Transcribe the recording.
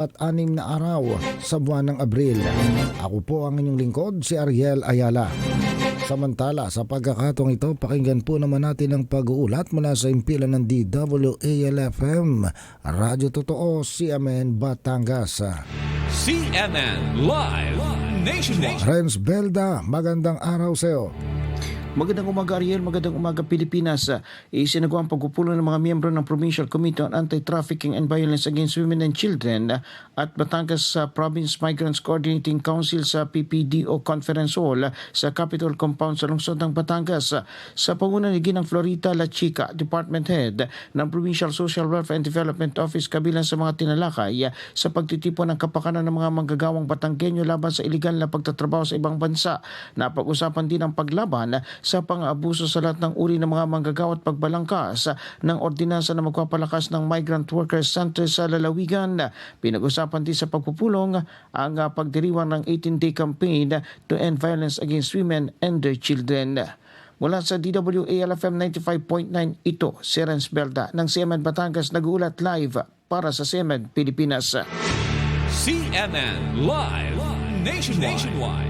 at anim na araw sa buwan ng Abril. Ako po ang inyong lingkod, si Ariel Ayala. Samantala, sa pagkakatong ito, pakinggan po naman natin ang pag-uulat mula sa impilan ng DWALFM, Radyo Totoo, CMN Batangas. CNN Live Nationwide. Renz Belda, magandang araw sa iyo. Magandang umaga Ariel, magandang umaga Pilipinas. Isinagawa ang pagpupulong ng mga miyembro ng Provincial Committee on Anti-Trafficking and Violence Against Women and Children at Batangas sa Province Migrants Coordinating Council sa PPDO Conference Hall sa Capitol Compound sa lungsod ng Batangas. Sa panguna ni Ginang Florita La Chica, Department Head ng Provincial Social Welfare and Development Office kabilang sa mga tinalakay sa pagtitipon ng kapakanan ng mga manggagawang Batanggenyo laban sa iligal na pagtatrabaho sa ibang bansa. Napag-usapan din ang paglaban sa pang-abuso sa lahat ng uri ng mga manggagawa at pagbalangkas ng ordinansa na magpapalakas ng Migrant Workers Center sa lalawigan. Pinag-usapan din sa pagpupulong ang pagdiriwang ng 18-day campaign to end violence against women and their children. Mula sa DWALFM 95.9, ito si Renz Belda ng CMN Batangas nag-uulat live para sa CMN Pilipinas. CNN Live Nationwide.